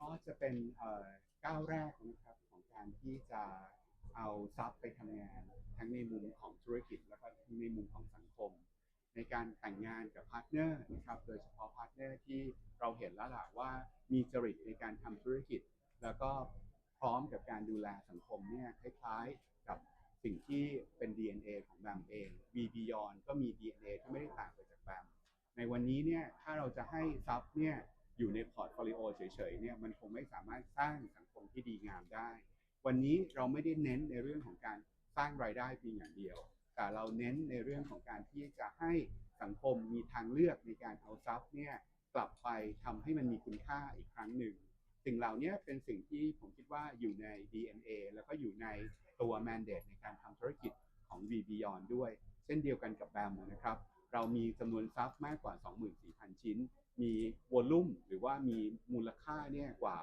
ก็จะเป็นเอ่อก้าวแรกนะครับของการที่จะเอาทรัพย์ไปทำงาน ทั้งในมุมของธุรกิจแล้วก็ในมุมของสังคม ในการแต่งงานกับพาร์ทเนอร์นะครับโดยเฉพาะพาร์ทเนอร์ที่เราเห็นแล้วล่ะว่ามีจริตในการทำธุรกิจ แล้วก็พร้อมกับการดูแลสังคมเนี่ยคล้ายๆกับสิ่งที่เป็น DNA ของแบมเอง V Beyond ก็มี DNA ที่ไม่ได้ต่างไปจากแบม ในวันนี้เนี่ยถ้าเราจะให้ทรัพย์เนี่ยอยู่ในพอร์ตโฟลิโอเฉยๆเนี่ยมันคงไม่สามารถสร้างสังคมที่ดีงามได้ วันนี้เราไม่ได้เน้นในเรื่องของการสร้างรายได้เพียงอย่างเดียว แต่เราเน้นในเรื่องของการที่จะให้สังคมมีทางเลือกในการเอาทรัพย์เนี่ยกลับไปทำให้มันมีคุณค่าอีกครั้งหนึ่งสิ่งเหล่านี้เป็นสิ่งที่ผมคิดว่าอยู่ใน DNA แล้วก็อยู่ในตัว mandate ในการทำธุรกิจของ V Beyond ด้วย เช่นเดียวกันกับแบมนะครับ เรามีจำนวนทรัพย์มากกว่า 24,000 ชิ้น มีวอลลุ่มหรือว่ามีมูลค่าเนี่ยกว่า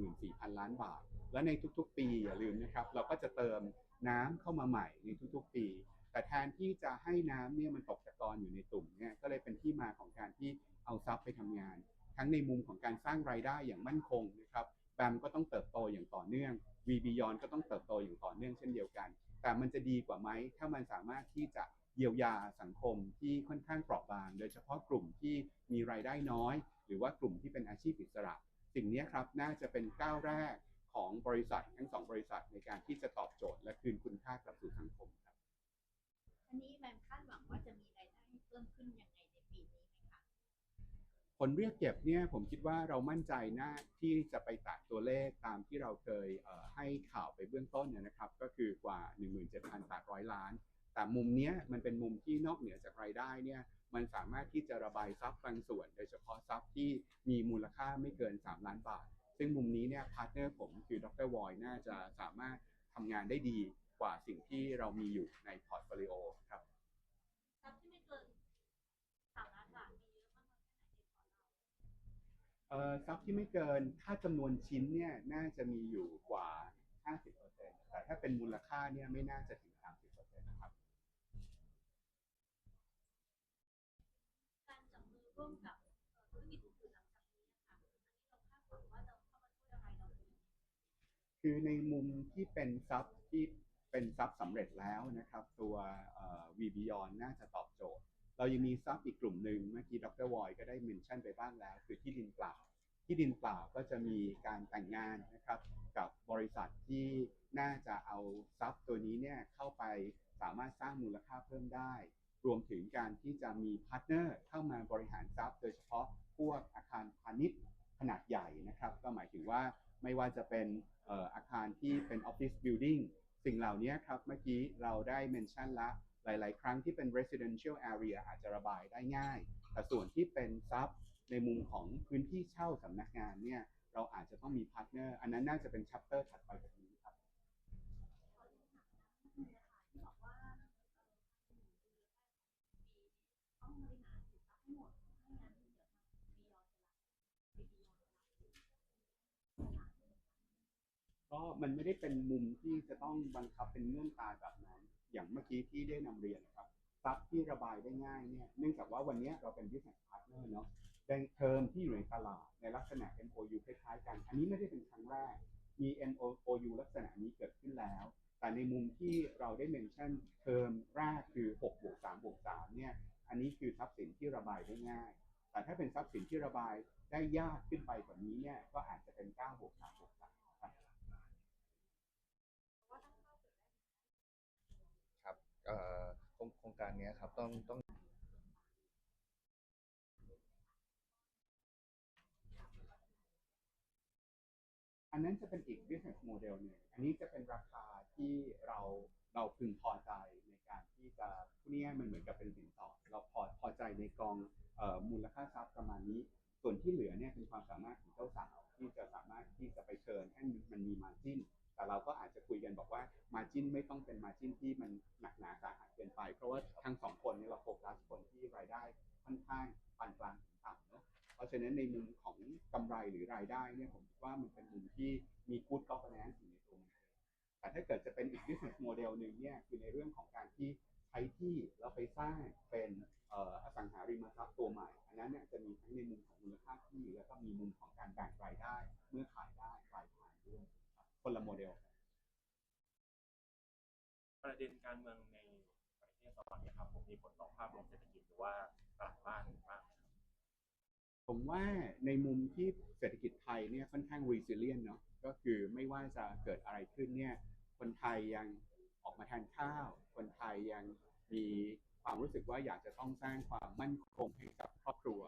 74,000 ล้านบาท และในทุกๆ ปีอย่าลืมนะครับ เราก็จะเติมน้ำเข้ามาใหม่ในทุกๆ ปี แต่แทนที่จะให้น้ำเนี่ยมันตกตะกอนอยู่ในตุ่มเนี่ยก็เลยเป็นที่มาของการที่เอาทรัพย์ไปทำงาน ทั้งในมุมของการสร้างรายได้อย่างมั่นคงนะครับแบมก็ต้องเติบโตอย่างต่อเนื่อง V Beyond ก็ต้องเติบโตอย่างต่อเนื่องเช่นเดียวกัน แต่มันจะดีกว่าไหมถ้ามันสามารถที่จะ เยียวยาสังคมที่ค่อนข้างเปราะบาง โดยเฉพาะกลุ่มที่มีรายได้น้อย หรือว่ากลุ่มที่เป็นอาชีพอิสระ สิ่งนี้ครับน่าจะเป็นก้าวแรกของบริษัททั้งสองบริษัทในการที่จะตอบโจทย์และคืนคุณค่ากลับสู่สังคมครับอันนี้แบมคาดหวังว่าจะมีรายได้เพิ่มขึ้นยังไงในปีนี้ไหมคะผลเรียกเก็บเนี่ยผมคิดว่าเรามั่นใจนะที่จะไปแตะตัวเลขตามที่เราเคยเอ่อให้ข่าวไปเบื้องต้นเนยนะครับ ก็คือกว่า 17,800 ล้าน แต่มุมเนี้ยมันเป็นมุมที่นอกเหนือจากรายได้เนี่ยมันสามารถที่จะระบายทรัพย์บางส่วน โดยเฉพาะทรัพย์ที่มีมูลค่าไม่เกิน 3 ล้านบาท ซึ่งมุมนี้เนี่ยพาร์ทเนอร์ผมคือดรวอยน่าจะสามารถทำงานได้ดีกว่าสิ่งที่เรามีอยู่ในพอร์ตโฟลิโอครับทรัพย์ที่ไม่เกินสามล้านบาทมีเยอะมากน้อยแค่ไหนในพอร์ตเราเอ่อทรัพย์ที่ไม่เกินถ้าจำนวนชิ้นเนี่ยน่าจะมีอยู่กว่า 50%แต่ถ้าเป็นมูลค่าเนี่ยไม่น่าจะถึง 30%นะครับ การจับมือร่วมกับเอ่อธุรกิจอื่นๆหลังจากนี้นะคะอันนี้เราคาดหวังว่าจะเข้ามาช่วยอะไรเราดี คือในมุมที่เป็นทรัพย์ที่เป็นทรัพย์สำเร็จแล้วนะครับ ตัวเอ่อ V Beyond น่าจะตอบโจทย์ เรายังมีทรัพย์อีกกลุ่มหนึ่งเมื่อกี้ดรวอยก็ได้เมนชั่นไปบ้างแล้ว คือที่ดินเปล่า ที่ดินเปล่าก็จะมีการแต่งงานนะครับ กับบริษัทที่น่าจะเอาทรัพย์ตัวนี้เนี่ยเข้าไปสามารถสร้างมูลค่าเพิ่มได้ รวมถึงการที่จะมีพาร์ทเนอร์เข้ามาบริหารทรัพย์โดยเฉพาะพวกอาคารพาณิชย์ขนาดใหญ่นะครับ ก็หมายถึงว่า ไม่ว่าจะเป็นอาคารที่เป็นออฟฟิศบิลดิ่งสิ่งเหล่านี้ครับเมื่อกี้เราได้เมนชั่นละหลาย ๆ ครั้งที่เป็น residential area อาจจะระบายได้ง่าย แต่ส่วนที่เป็นซับในมุมของพื้นที่เช่าสำนักงานเนี่ยเราอาจจะต้องมีพาร์ทเนอร์อันนั้นน่าจะเป็นชัปเตอร์ถัดไปจากนี้ครับ ที่บอกว่าเอ่อต้องบริหารสินทรัพย์ให้หมดไม่งั้นเดี๋ยวทางบียอนจะรับบียอนจะรับ ก็มันไม่ได้เป็นมุมที่จะต้องบังคับเป็นเงื่อนตายแบบนั้น อย่างเมื่อกี้ที่ได้นำเรียนนะครับทรัพย์ที่ระบายได้ง่ายเนี่ยเนื่องจากว่าวันนี้เราเป็น business partner เนาะแดงเทอมที่อยู่ในตลาดในลักษณะ MOU คล้ายๆกัน อันนี้ไม่ได้เป็นครั้งแรก มี MOU ลักษณะนี้เกิดขึ้นแล้ว แต่ในมุมที่เราได้เมนชั่นเทอมแรกคือ6บวก3บวก3เนี่ยอันนี้คือทรัพย์สินที่ระบายได้ง่าย แต่ถ้าเป็นทรัพย์สินที่ระบายได้ยากขึ้นไปกว่านี้เนี่ยก็อาจจะเป็น9บวก3บวก3ครับ ครับเอ่อ โครงโครงการเนี้ยครับต้องต้องอันนั้นจะเป็นอีก business model หนึ่งอันนี้จะเป็นราคาที่เราเราพึงพอใจในการที่จะพูดง่ายๆมันเหมือนกับเป็นสินสอดเราพอพอใจในกองเอ่อมูลค่าทรัพย์ประมาณนี้ ว่าทั้งสองคนเนี้เราโฟกัสคนที่รายได้ค่อนข้างปานกลางถึงต่ำเนาะเพราะฉะนั้นในมุมของกำไรหรือรายได้เนี่ยผมคิดว่ามันเป็นมุมที่มี good governance อยู่ในตัวมันเองแต่ถ้าเกิดจะเป็นอีก business model หนึ่งเนี่ยคือในเรื่องของการที่ใช้ที่แล้วไปสร้างเป็นอสังหาริมทรัพย์ตัวใหม่ อันนั้นเนี่ยจะมีทั้งในมุมของมูลค่าที่แล้วก็มีมุมของการแบ่งรายได้ เมื่อขายได้ปลายทางด้วยครับคนละโมเดลประเด็นการเมืองในประเทศตอนนี้ครับผมมีผ ลต่อภาพรวมเศรษฐกิจหรือว่าตลาดบ้านบ้างไหมครับผมว่าในมุมที่เศรษฐกิจไทยเนี่ยค่อนข้าง resilient เนาะก็คือไม่ว่าจะเกิดอะไรขึ้นเนี่ยคนไทยยังออกมาทานข้าว คนไทยยังมีความรู้สึกว่าอยากจะต้องสร้างความมั่นคงให้กับครอบครัว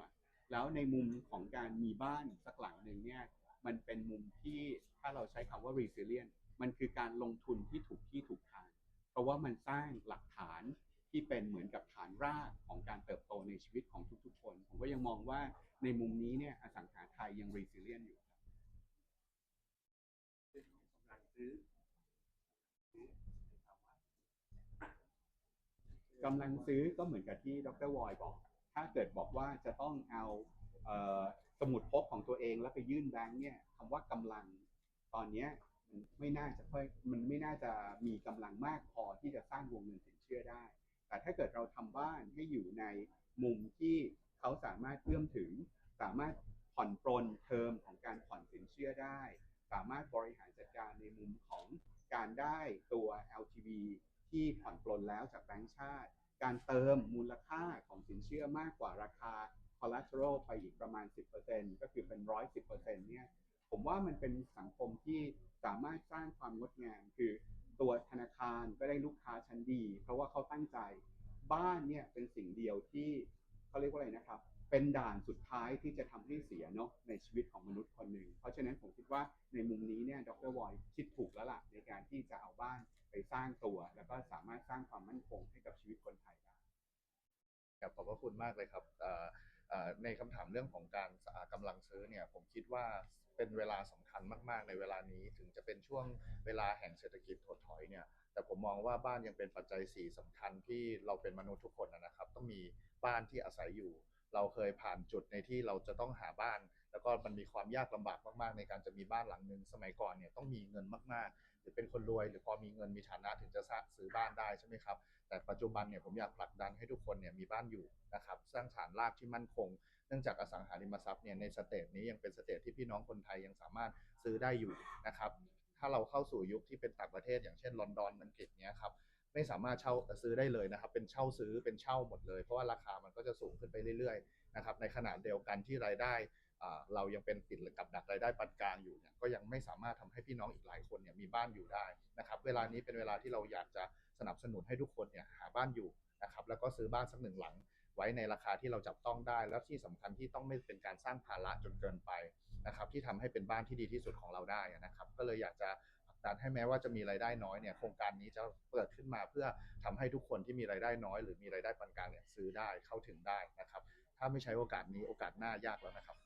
แล้วในมุมของการมีบ้านสักหลังหนึ่งเนี่ยมันเป็นมุมที่ถ้าเราใช้คำว่า resilient มันคือการลงทุนที่ถูกที่ถูกทาง เพราะว่ามันสร้างหลักฐาน ที่เป็นเหมือนกับฐานรากของการเติบโตในชีวิตของทุกๆคน ผมก็ยังมองว่าในมุมนี้เนี่ยอสังหาไทยยัง resilient อยู่ครับกำลังซื้อก็เหมือนกับที่ดรวอยบอก ถ้าเกิดบอกว่าจะต้องเอาเออสมุดพกของตัวเองแล้วไปยื่นแบงค์เนี่ยคำว่ากำลังตอนนี้มันไม่น่าจะค่อยมันไม่น่าจะมีกำลังมากพอที่จะสร้างวงเงินสินเชื่อได้ แต่ถ้าเกิดเราทำบ้านให้อยู่ในมุมที่เขาสามารถเอื้อมถึง สามารถผ่อนปรนเทอมของการผ่อนสินเชื่อได้ สามารถบริหารจัดการในมุมของการได้ตัว LTV ที่ผ่อนปลนแล้วจากแบงก์ชาติ การเติมมูลค่าของสินเชื่อมากกว่าราคา collateral ไปอีกประมาณ 10%ก็คือเป็น 110%เนี่ยผมว่ามันเป็นสังคมที่สามารถสร้างความงดงามคือ ตัวธนาคารก็ได้ลูกค้าชั้นดี เพราะว่าเขาตั้งใจบ้านเนี่ยเป็นสิ่งเดียวที่เขาเรียกว่าอะไรนะครับ เป็นด่านสุดท้ายที่จะทำให้เสียเนาะในชีวิตของมนุษย์คนหนึ่งเพราะฉะนั้นผมคิดว่าในมุมนี้เนี่ยดรวอยคิดถูกแล้วล่ะในการที่จะเอาบ้านไปสร้างตัว แล้วก็สามารถสร้างความมั่นคงให้กับชีวิตคนไทยได้ครับขอบพระคุณมากเลยครับในคำถามเรื่องของการอ่ากำลังซื้อเนี่ยผมคิดว่า เป็นเวลาสำคัญมาก ๆ ในเวลานี้ถึงจะเป็นช่วงเวลาแห่งเศรษฐกิจถดถอยเนี่ยแต่ผมมองว่าบ้านยังเป็นปัจจัยสี่สำคัญที่เราเป็นมนุษย์ทุกคนนะครับ ต้องมีบ้านที่อาศัยอยู่ เราเคยผ่านจุดในที่เราจะต้องหาบ้าน แล้วก็มันมีความยากลำบากมาก ๆ ในการจะมีบ้านหลังหนึ่งสมัยก่อนเนี่ยต้องมีเงินมาก ๆ เป็นคนรวยหรือพอมีเงินมีฐานะถึงจะซื้อบ้านได้ใช่ไหมครับ แต่ปัจจุบันเนี่ยผมอยากผลักดันให้ทุกคนเนี่ยมีบ้านอยู่นะครับสร้างฐานรากที่มั่นคง เนื่องจากอสังหาริมทรัพย์เนี่ยในสเตจนี้ยังเป็นสเตจที่พี่น้องคนไทยยังสามารถซื้อได้อยู่นะครับถ้าเราเข้าสู่ยุคที่เป็นต่างประเทศ อย่างเช่นลอนดอนอังกฤษเนี่ยครับไม่สามารถเช่าซื้อได้เลยนะครับ เป็นเช่าซื้อเป็นเช่าหมดเลย เพราะว่าราคามันก็จะสูงขึ้นไปเรื่อยๆนะครับในขณะเดียวกันที่รายได้ เรายังเป็นติดกับดักรายได้ปานกลางอยู่เนี่ยก็ยังไม่สามารถทำให้พี่น้องอีกหลายคนเนี่ยมีบ้านอยู่ได้นะครับเวลานี้เป็นเวลาที่เราอยากจะสนับสนุนให้ทุกคนเนี่ยหาบ้านอยู่นะครับแล้วก็ซื้อบ้านสักหนึ่งหลังไว้ในราคาที่เราจับต้องได้ แล้วที่สำคัญที่ต้องไม่เป็นการสร้างภาระจนเกินไปนะครับที่ทำให้เป็นบ้านที่ดีที่สุดของเราได้นะครับก็เลยอยากจะผลักดันให้แม้ว่าจะมีรายได้น้อยเนี่ยโครงการนี้จะเปิดขึ้นมาเพื่อทำให้ทุกคนที่มีรายได้น้อย หรือมีรายได้ปานกลางเนี่ยซื้อได้เข้าถึงได้นะครับถ้าไม่ใช้โอกาสนี้โอกาสหน้ายากแล้วนะครับ